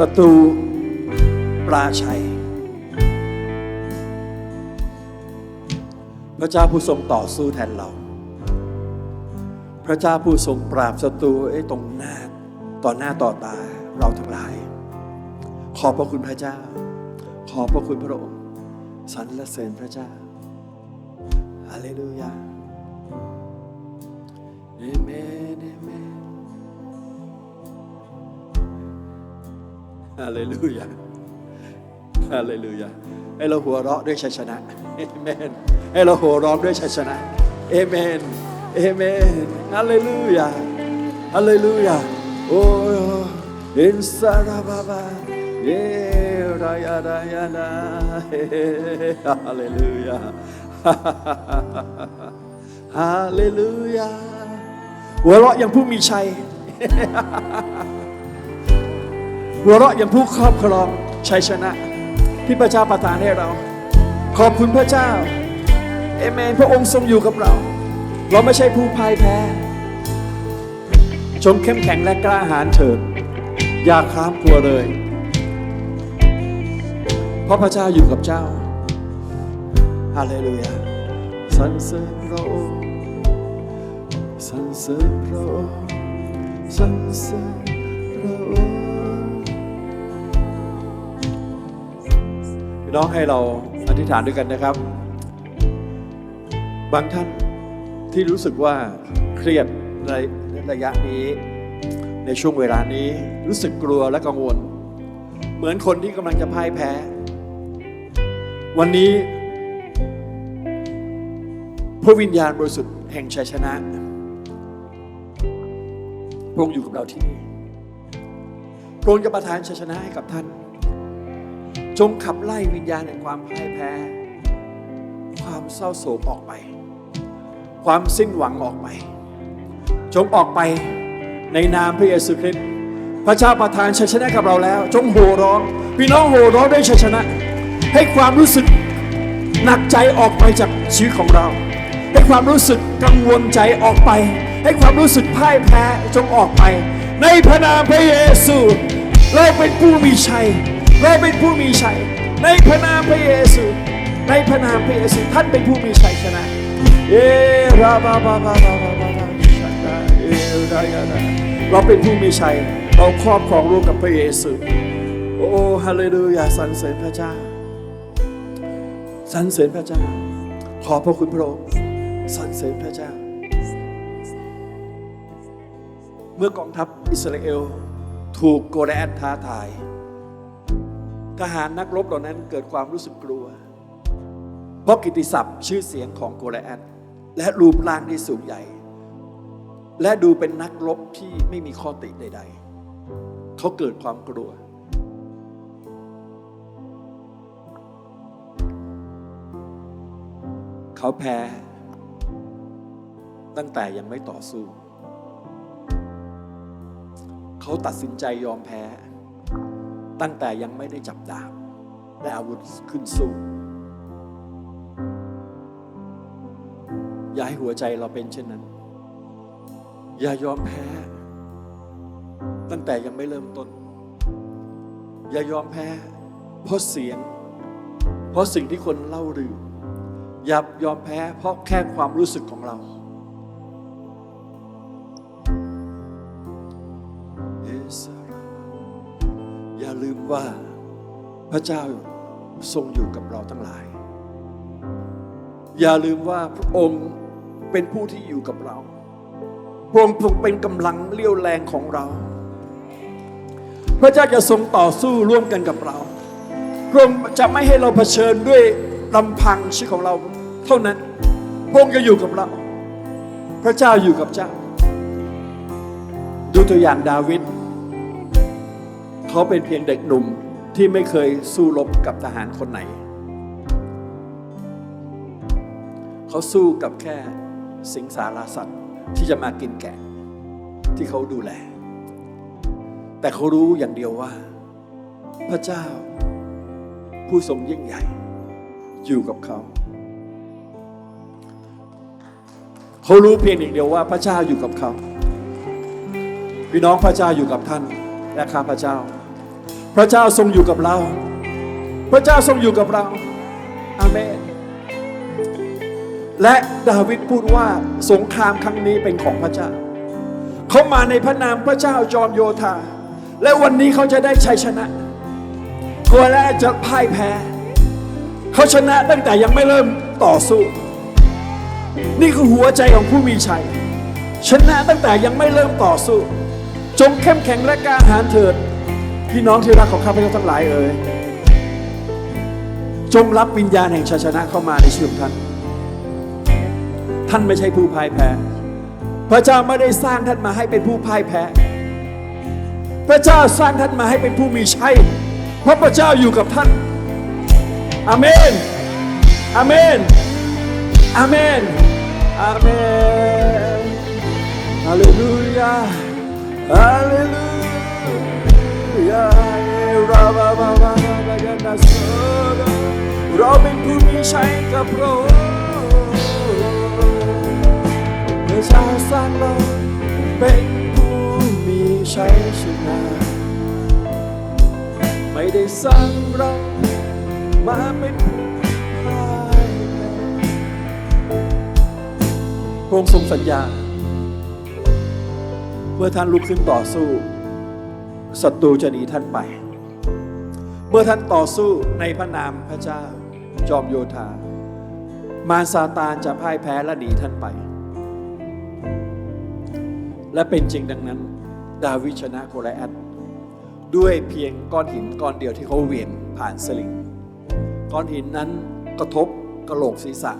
ศัตรูปราชัย พระเจ้าผู้ทรงต่อสู้แทนเรา พระเจ้าผู้ทรงปราบศัตรูไอ้ตรงหน้าต่อหน้าต่อตาเราทั้งหลาย ขอบพระคุณพระเจ้า ขอบพระคุณพระองค์สรรเสริญพระเจ้าฮาเลลูยาเอเมนเอเมน ฮาเลลูยาฮาเลลูยาให้เราหัวเราะด้วยชัยชนะเอเมนให้เราหัวเราะด้วยชัยชนะเอเมนเอเมนฮาเลลูยาฮาเลลูยาโอ้อินซาราบาบาเยรายารายานาฮาเลลูยาฮาเลลูยาหัวเราะอย่างผู้มีชัย หัวเราะอย่างผู้ครอบครองชัยชนะ ที่พระเจ้าประทานให้เรา ขอบคุณพระเจ้าเอเมนพระองค์ทรงอยู่กับเรา เราไม่ใช่ผู้พ่ายแพ้จงเข้มแข็งและกล้าหาญเถิดอย่าครามกลัวเลย เพราะพระเจ้าอยู่กับเจ้าฮาเลลูยาสรรเสริญพระองค์สรรเสริญพระองค์สรรเสริญ น้องให้เราอธิษฐานด้วยกันนะครับ บางท่านที่รู้สึกว่าเครียดในระยะนี้ ในช่วงเวลานี้รู้สึกกลัวและกังวล เหมือนคนที่กำลังจะพ่ายแพ้ วันนี้ พระวิญญาณบริสุทธิ์แห่งชัยชนะพระองค์อยู่กับเราที่นี่พระองค์จะประทานชัยชนะให้กับท่าน จงขับไล่วิญญาณแห่งความพ่ายแพ้ ความเศร้าโศกออกไป ความสิ้นหวังออกไป จงออกไปในนามพระเยซูคริสต์พระเจ้าประทานชัยชนะกับเราแล้ว จงโห่ร้อง พี่น้องโห่ร้องด้วยชัยชนะ ให้ความรู้สึกหนักใจออกไปจากชีวิตของเรา ให้ความรู้สึกกังวลใจออกไป ให้ความรู้สึกพ่ายแพ้จงออกไป ในพระนามพระเยซูเราเป็นผู้มีชัย เราเป็นผู้มีชัย ในพระนามพระเยซูในพระนามพระเยซูท่านเป็นผู้มีชัยชนะเอราบาบาบาบาบาบาบาชันดเอรายานาเราเป็นผู้มีชัยเราครอบครองร่วมกับพระเยซูโอ้ฮาเลลูยาสรรเสริญพระเจ้าสรรเสริญพระเจ้า ขอพระคุณพระองค์สรรเสริญพระเจ้า เมื่อกองทัพอิสราเอลถูกโกแอดท้าทาย ทหารนักรบเหล่านั้นเกิดความรู้สึกกลัว เพราะกิติศัพท์ชื่อเสียงของโกลแอดและรูปร่างที่สูงใหญ่ และดูเป็นนักรบที่ไม่มีข้อติใด ๆ เขาเกิดความกลัว เขาแพ้ ตั้งแต่ยังไม่ต่อสู้ เขาตัดสินใจยอมแพ้ ตั้งแต่ยังไม่ได้จับดาบและอาวุธขึ้นสู้ อย่าให้หัวใจเราเป็นเช่นนั้น อย่ายอมแพ้ ตั้งแต่ยังไม่เริ่มต้น อย่ายอมแพ้ เพราะเสียง เพราะสิ่งที่คนเล่าลืออย่ายอมแพ้ เพราะแค่ความรู้สึกของเรา ว่าพระเจ้าทรงอยู่กับเราทั้งหลาย อย่าลืมว่าพระองค์เป็นผู้ที่อยู่กับเรา พระองค์ทรงเป็นกำลังเลี้ยวแรงของเรา พระเจ้าจะทรงต่อสู้ร่วมกันกับเรา พระองค์จะไม่ให้เราเผชิญด้วยลำพังชีวิตของเรา เท่านั้น พระองค์จะอยู่กับเรา พระเจ้าอยู่กับเจ้า ดูตัวอย่างดาวิด เขาเป็นเพียงเด็กหนุ่มที่ไม่เคยสู้รบกับทหารคนไหน เขาสู้กับแค่สิงสาราสัตว์ที่จะมากินแกะที่เขาดูแล แต่เขารู้อย่างเดียวว่า พระเจ้าผู้ทรงยิ่งใหญ่ อยู่กับเขา เขารู้เพียงอย่างเดียวว่าพระเจ้าอยู่กับเขา พี่น้องพระเจ้าอยู่กับท่านและข้าพระเจ้า พระเจ้าทรงอยู่กับเรา พระเจ้าทรงอยู่กับเรา อาเมน และดาวิดพูดว่าสงครามครั้งนี้เป็นของพระเจ้า เขามาในพระนามพระเจ้าจอมโยธา และวันนี้เขาจะได้ชัยชนะโกแลจะพ่ายแพ้ เขาชนะตั้งแต่ยังไม่เริ่มต่อสู้ นี่คือหัวใจของผู้มีชัย ชนะตั้งแต่ยังไม่เริ่มต่อสู้ จงเข้มแข็งและกล้าหาญเถิด พี่น้องที่รักของข้าพเจ้าทั้งหลายเอ่ยจงรับวิญญาณแห่งชัยชนะเข้ามาในชีวิตท่าน ท่านไม่ใช่ผู้พ่ายแพ้ พระเจ้าไม่ได้สร้างท่านมาให้เป็นผู้พ่ายแพ้ พระเจ้าสร้างท่านมาให้เป็นผู้มีชัย เพราะพระเจ้าอยู่กับท่านอาเมนอาเมนอาเมนอาเมน ฮาเลลูยา ฮาเลลูยา เราเป็นผู้มีชัยกับพระองค์พระเจ้าสร้างเราเป็นผู้มีชัยชนะไม่ได้สร้างเรามาเป็นผู้พ่ายพระองค์ทรงสัญญาเมื่อท่านลุกขึ้นต่อสู้ ศัตรูจะหนีท่านไป เมื่อท่านต่อสู้ในพระนามพระเจ้า จอมโยธา มารซาตานจะพ่ายแพ้และหนีท่านไป และเป็นจริงดังนั้น ดาวิชนะโกลแอตด้วยเพียงก้อนหินก้อนเดียวที่เขาเหวี่ยงผ่านสลิงก้อนหินนั้นกระทบกระโหลกศีรษะ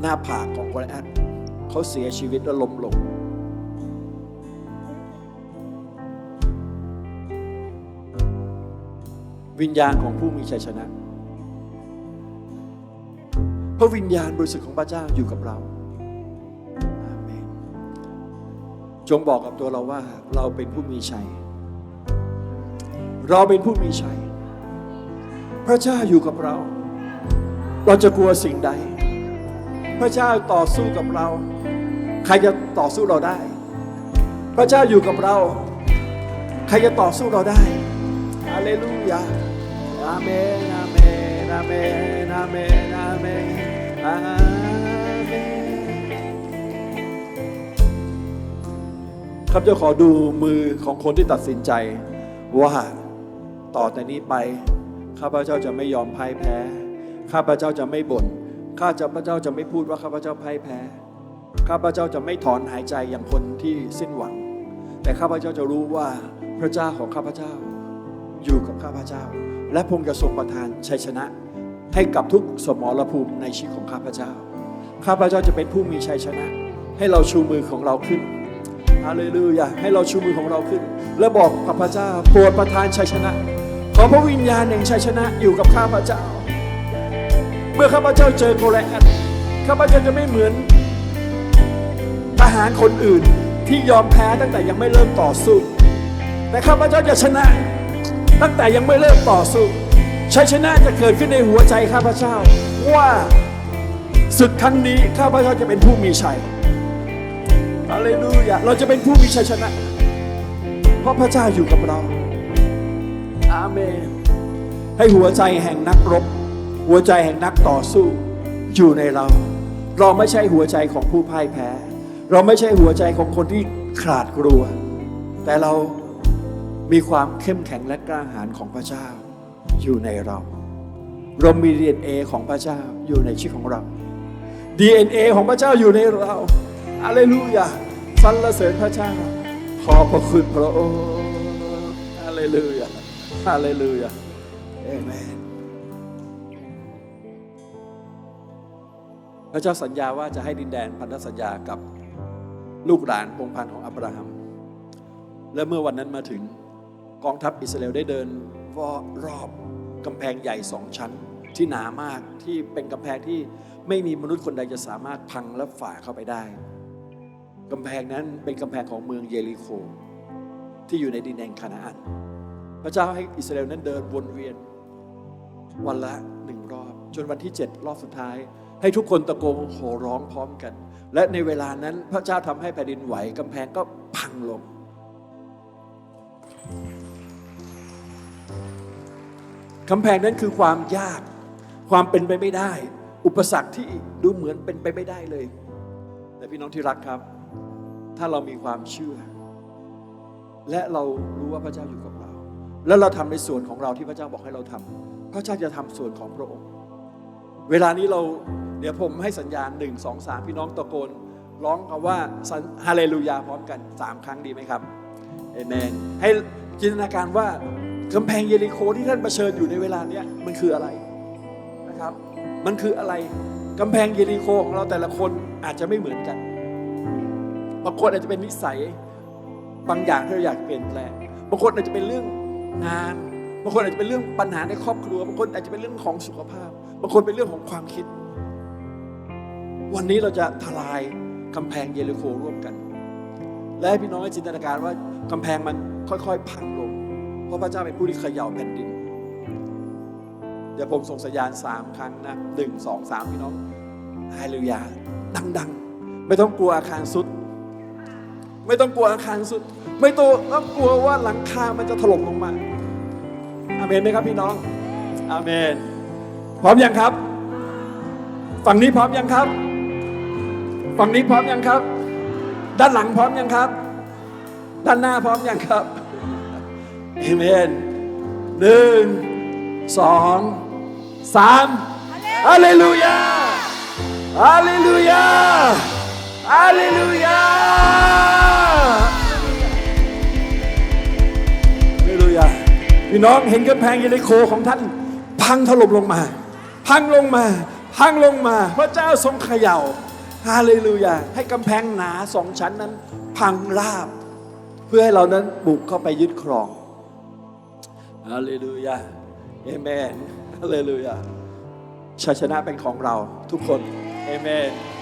หน้าผากของโกลแอตเขาเสียชีวิตและล้มลง วิญญาณของผู้มีชัยชนะ พระวิญญาณบริสุทธิ์ของพระเจ้าอยู่กับเราอาเมนจงบอกกับตัวเราว่าเราเป็นผู้มีชัย เราเป็นผู้มีชัย พระเจ้าอยู่กับเรา เราจะกลัวสิ่งใด พระเจ้าต่อสู้กับเรา ใครจะต่อสู้เราได้ พระเจ้าอยู่กับเรา ใครจะต่อสู้เราได้ฮาเลลูยาอาเมนอาเมนอาเมนอาเมนอาเมนอาเมนครับจะขอดูมือของคนที่ตัดสินใจ ว่าต่อแต่นี้ไป ข้าพเจ้าจะไม่ยอมพ่ายแพ้ ข้าพเจ้าจะไม่บ่น ข้าพเจ้าจะไม่พูดว่าข้าพเจ้าพ่ายแพ้ ข้าพเจ้าจะไม่ถอนหายใจอย่างคนที่สิ้นหวัง แต่ข้าพเจ้าจะรู้ว่าพระเจ้าของข้าพเจ้าอยู่กับข้าพเจ้า และพงค์จะทรงประทานชัยชนะ ให้กับทุกสมรภูมิในชีวิตของข้าพเจ้า ข้าพเจ้าจะเป็นผู้มีชัยชนะ ให้เราชูมือของเราขึ้นฮาเลลูยาให้เราชูมือของเราขึ้น และบอกกับพระเจ้าโปรดประทานชัยชนะ ขอพระวิญญาณแห่งชัยชนะอยู่กับข้าพเจ้า เมื่อข้าพเจ้าเจอโกลแอตข้าพเจ้าจะไม่เหมือนทหารคนอื่นที่ยอมแพ้ตั้งแต่ยังไม่เริ่มต่อสู้ แต่ข้าพเจ้าจะชนะ ตั้งแต่ยังไม่เริ่มต่อสู้ชัยชนะจะเกิดขึ้นในหัวใจข้าพเจ้า ว่าศึกครั้งนี้ข้าพเจ้าจะเป็นผู้มีชัยฮาเลลูยาเราจะเป็นผู้มีชัยชนะ เพราะพระเจ้าอยู่กับเรา อาเมน ให้หัวใจแห่งนักรบ หัวใจแห่งนักต่อสู้ อยู่ในเรา เราไม่ใช่หัวใจของผู้พ่ายแพ้ เราไม่ใช่หัวใจของคนที่ขาดกลัว แต่เรา มีความเข้มแข็งและกล้าหาญของพระเจ้า อยู่ในเรา เรามี DNA ของพระเจ้าอยู่ในชีวิตของเรา DNA ของพระเจ้าอยู่ในเราอาเลลูยาสรรเสริญพระเจ้า ขอบพระคุณพระองค์อาเลลูยาอาเลลูยาเอเมนพระเจ้าสัญญาว่าจะให้ดินแดนพันธสัญญากับลูกหลานพงศ์พันธ์ของอับราฮัม และเมื่อวันนั้นมาถึง กองทัพอิสราเอลได้เดินวอรอบกำแพงใหญ่สองชั้นที่หนามากที่เป็นกำแพงที่ไม่มีมนุษย์คนใดจะสามารถพังและฝ่าเข้าไปได้กำแพงนั้นเป็นกำแพงของเมืองเยริโค ที่อยู่ในดินแดนคานาอัน พระเจ้าให้อิสราเอลนั้นเดินวนเวียน วันละหนึ่งรอบ จนวันที่ 7 รอบสุดท้าย ให้ทุกคนตะโกนโห่ร้องพร้อมกัน และในเวลานั้นพระเจ้าทำให้แผ่นดินไหวกำแพงก็พังลง กำแพงนั้นคือความยาก ความเป็นไปไม่ได้ อุปสรรคที่ดูเหมือนเป็นไปไม่ได้เลย แต่พี่น้องที่รักครับ ถ้าเรามีความเชื่อ และเรารู้ว่าพระเจ้าอยู่กับเรา แล้วเราทำในส่วนของเราที่พระเจ้าบอกให้เราทำพระเจ้าจะทำส่วนของพระองค์ เวลานี้เราเดี๋ยวผมให้สัญญาณหนึ่งสองสามพี่น้องตะโกน ร้องคำว่าฮาเลลูยาพร้อมกันสามครั้งดีไหมครับเอเมนให้จินตนาการว่า กำแพงเยริโคที่ท่านเผชิญอยู่ในเวลาเนี้ยมันคืออะไรนะครับ มันคืออะไรกำแพงเยริโคของเราแต่ละคนอาจจะไม่เหมือนกันบางคนอาจจะเป็นนิสัยบางอย่างที่เราอยากเปลี่ยนแปลงบางคนอาจจะเป็นเรื่องงานบางคนอาจจะเป็นเรื่องปัญหาในครอบครัวบางคนอาจจะเป็นเรื่องของสุขภาพบางคนเป็นเรื่องของความคิด วันนี้เราจะทลายกำแพงเยริโคร่วมกัน และให้พี่น้องให้จินตนาการว่ากำแพงมันค่อยๆ พังลง เพราะพระเจ้าเป็นผู้ที่เขย่าแผ่นดิน เดี๋ยวผมส่งสัญญาณสามครั้งนะหนึ่งสองสามพี่น้องฮาเลลูยา ดัง ๆ ไม่ต้องกลัวอาคารสุด ไม่ต้องกลัวอาคารสุด ไม่ต้องต้องกลัวว่าหลังคา มันจะถล่มลงมา อาเมนไหมครับพี่น้อง อาเมน พร้อมยังครับ ฝั่งนี้พร้อมยังครับ ฝั่งนี้พร้อมยังครับ ด้านหลังพร้อมยังครับ ด้านหน้าพร้อมยังครับ เอเมนหนึ่งสองสามฮาเลลูยาฮาเลลูยาฮาเลลูยาฮาเลลูยาพี่น้องเห็นกำแพงเยริโคของท่าน พังถล่มลงมา พังลงมา พังลงมา พระเจ้าทรงเขย่าฮาเลลูยาให้กำแพงหนาสองชั้นนั้น พังราบ เพื่อให้เรานั้นบุกเข้าไปยึดครอง ฮาเลลูยาเอเมนฮาเลลูยาชัยชนะเป็นของเราทุกคนเอเมน